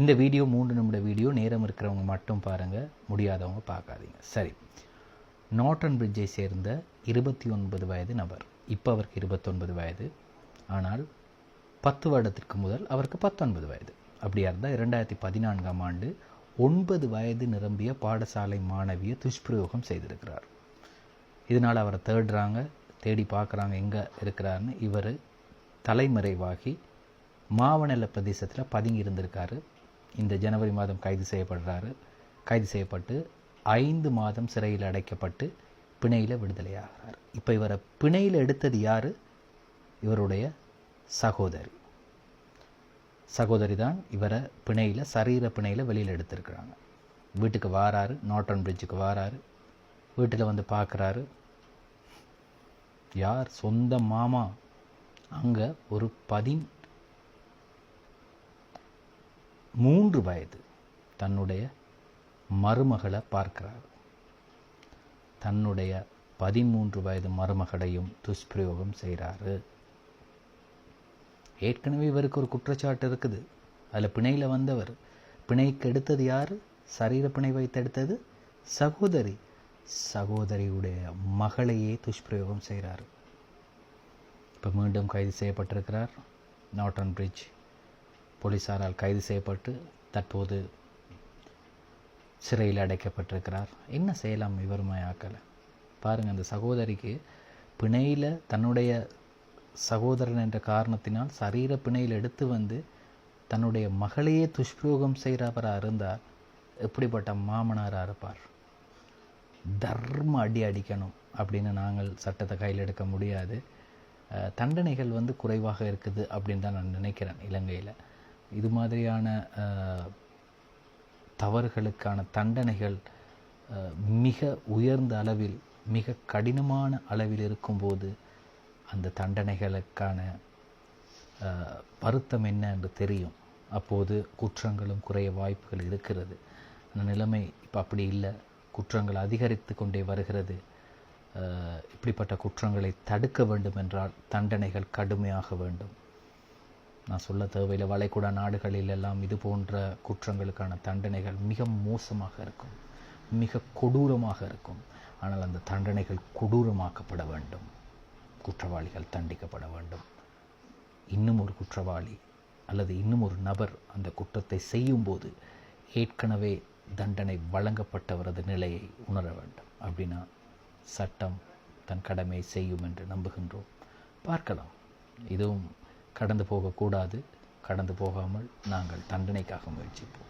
இந்த வீடியோ மூன்று நிமிட வீடியோ நேரம் இருக்கிறவங்க மட்டும் பாருங்கள் முடியாதவங்க பார்க்காதீங்க. சரி. நாட்டன் பிரிட்ஜை சேர்ந்த இருபத்தி ஒன்பது வயது நபர். இப்போ அவருக்கு இருபத்தொன்பது வயது. ஆனால் பத்து வருடத்திற்கு முதல் அவருக்கு பத்தொன்பது வயது. அப்படியா இருந்தால் இரண்டாயிரத்தி பதினான்காம் ஆண்டு ஒன்பது வயது நிரம்பிய பாடசாலை மாணவியை துஷ்பிரயோகம் செய்திருக்கிறார். இதனால் அவரை தேடுறாங்க தேடி பார்க்குறாங்க எங்கே இருக்கிறாருன்னு இவர் தலைமறைவாகி மாவனல பிரதேசத்தில் பதுங்கி இருந்திருக்காரு. இந்த ஜனவரி மாதம் கைது செய்யப்படுறாரு. கைது செய்யப்பட்டு ஐந்து மாதம் சிறையில் அடைக்கப்பட்டு பிணையில் விடுதலையாகிறார். இப்போ இவரை பிணையில் எடுத்தது யார்? இவருடைய சகோதரி. சகோதரி தான் இவரை பிணையில் சரீர பிணையில் வெளியில் எடுத்திருக்கிறாங்க. வீட்டுக்கு வாராரு நாட்டன் பிரிட்ஜுக்கு வாராரு வீட்டில் வந்து பார்க்குறாரு யார்? சொந்த மாமா. அங்கே ஒரு பதின் மூன்று வயது தன்னுடைய மருமகளை பார்க்கிறார். தன்னுடைய பதிமூன்று வயது மருமகளையும் துஷ்பிரயோகம் செய்கிறாரு. ஏற்கனவே இவருக்கு ஒரு குற்றச்சாட்டு இருக்குது. அதில் பிணையில் வந்தவர். பிணைக்கு எடுத்தது யார்? சரீர பிணை வைத்து எடுத்தது சகோதரி. சகோதரியுடைய மகளையே துஷ்பிரயோகம் செய்கிறார். இப்போ மீண்டும் கைது செய்யப்பட்டிருக்கிறார். நாட்டன் பிரிட்ஜ் போலீஸாரால் கைது செய்யப்பட்டு தற்போது சிறையில் அடைக்கப்பட்டிருக்கிறார். என்ன செய்யலாம் இவர் பாருங்கள் அந்த சகோதரிக்கு பிணையில் தன்னுடைய சகோதரன் என்ற காரணத்தினால் சரீர பிணையில் எடுத்து வந்து தன்னுடைய மகளையே துஷ்பிரயோகம் செய்கிறவராக இருந்தார். எப்படிப்பட்ட மாமனாராக இருப்பார்? தர்ம அடி அடிக்கணும் அப்படின்னு நாங்கள் சட்டத்தை கையில் எடுக்க முடியாது. தண்டனைகள் வந்து குறைவாக இருக்குது அப்படின்னு தான் நான் நினைக்கிறேன் இலங்கையில். இது மாதிரியான தவறுகளுக்கான தண்டனைகள் மிக உயர்ந்த அளவில் மிக கடினமான அளவில் இருக்கும்போது அந்த தண்டனைகளுக்கான வருத்தம் என்ன என்று தெரியும். அப்போது குற்றங்களும் குறைய வாய்ப்புகள் இருக்கிறது. அந்த நிலைமை இப்போ அப்படி இல்லை. குற்றங்கள் அதிகரித்து கொண்டே வருகிறது. இப்படிப்பட்ட குற்றங்களை தடுக்க வேண்டும் என்றால் தண்டனைகள் கடுமையாக வேண்டும். நான் சொல்ல தேவையில்லை. வளைகுடா நாடுகளில் எல்லாம் இது போன்ற குற்றங்களுக்கான தண்டனைகள் மிக மோசமாக இருக்கும். மிக கொடூரமாக இருக்கும். ஆனால் அந்த தண்டனைகள் கொடூரமாக்கப்பட வேண்டும். குற்றவாளிகள் தண்டிக்கப்பட வேண்டும். இன்னும் ஒரு குற்றவாளி அல்லது இன்னும் ஒரு நபர் அந்த குற்றத்தை செய்யும்போது ஏற்கனவே தண்டனை வழங்கப்பட்டவரது நிலையை உணர வேண்டும். அப்படின்னா சட்டம் தன் கடமை செய்யும் என்று நம்புகின்றோம். பார்க்கலாம். இதுவும் கடந்து போகக்கூடாது. கடந்து போகாமல் நாங்கள் தண்டனைக்காக முயற்சிப்போம்.